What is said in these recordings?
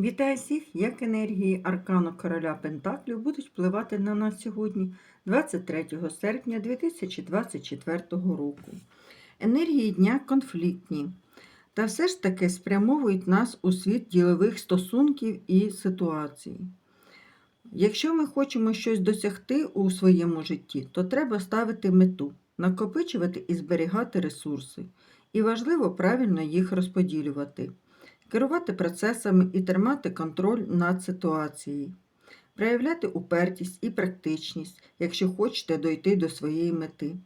Вітаю всіх, як енергії Аркану Короля Пентаклів будуть впливати на нас сьогодні, 23 серпня 2024 року. Енергії дня конфліктні, та все ж таки спрямовують нас у світ ділових стосунків і ситуацій. Якщо ми хочемо щось досягти у своєму житті, то треба ставити мету, накопичувати і зберігати ресурси. І важливо правильно їх розподілювати керувати процесами і тримати контроль над ситуацією, проявляти упертість і практичність, якщо хочете дойти до своєї мети.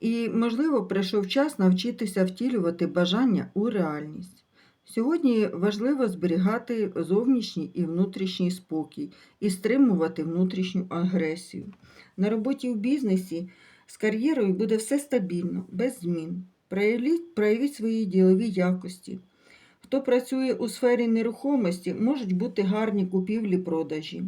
І, можливо, прийшов час навчитися втілювати бажання у реальність. Сьогодні важливо зберігати зовнішній і внутрішній спокій і стримувати внутрішню агресію. На роботі у бізнесі з кар'єрою буде все стабільно, без змін. Проявіть, проявіть свої ділові якості. Хто працює у сфері нерухомості, можуть бути гарні купівлі-продажі.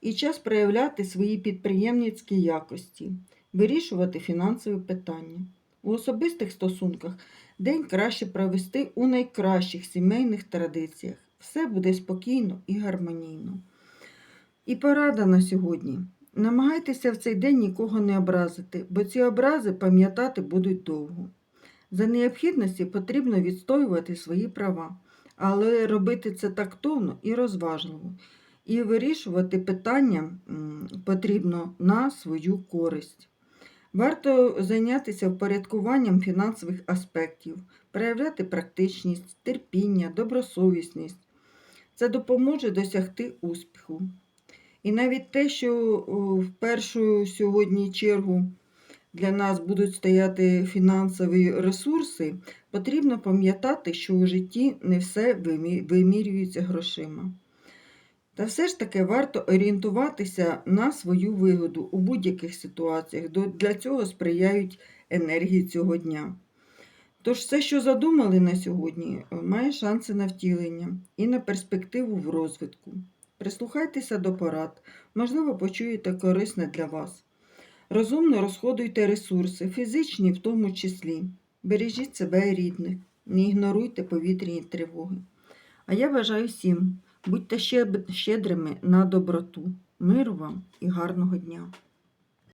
І час проявляти свої підприємницькі якості, вирішувати фінансові питання. У особистих стосунках день краще провести у найкращих сімейних традиціях. Все буде спокійно і гармонійно. І порада на сьогодні. Намагайтеся в цей день нікого не образити, бо ці образи пам'ятати будуть довго. За необхідності потрібно відстоювати свої права, але робити це тактовно і розважливо. І вирішувати питання потрібно на свою користь. Варто зайнятися впорядкуванням фінансових аспектів, проявляти практичність, терпіння, добросовісність. Це допоможе досягти успіху. І навіть те, що в першу сьогодні чергу для нас будуть стояти фінансові ресурси, потрібно пам'ятати, що у житті не все вимірюється грошима. Та все ж таки варто орієнтуватися на свою вигоду у будь-яких ситуаціях. Для цього сприяють енергії цього дня. Тож все, що задумали на сьогодні, має шанси на втілення і на перспективу в розвитку. Прислухайтеся до порад, можливо, почуєте корисне для вас. Розумно розходуйте ресурси, фізичні в тому числі. Бережіть себе і рідних, не ігноруйте повітряні тривоги. А я бажаю всім, будьте щедрими на доброту, миру вам і гарного дня.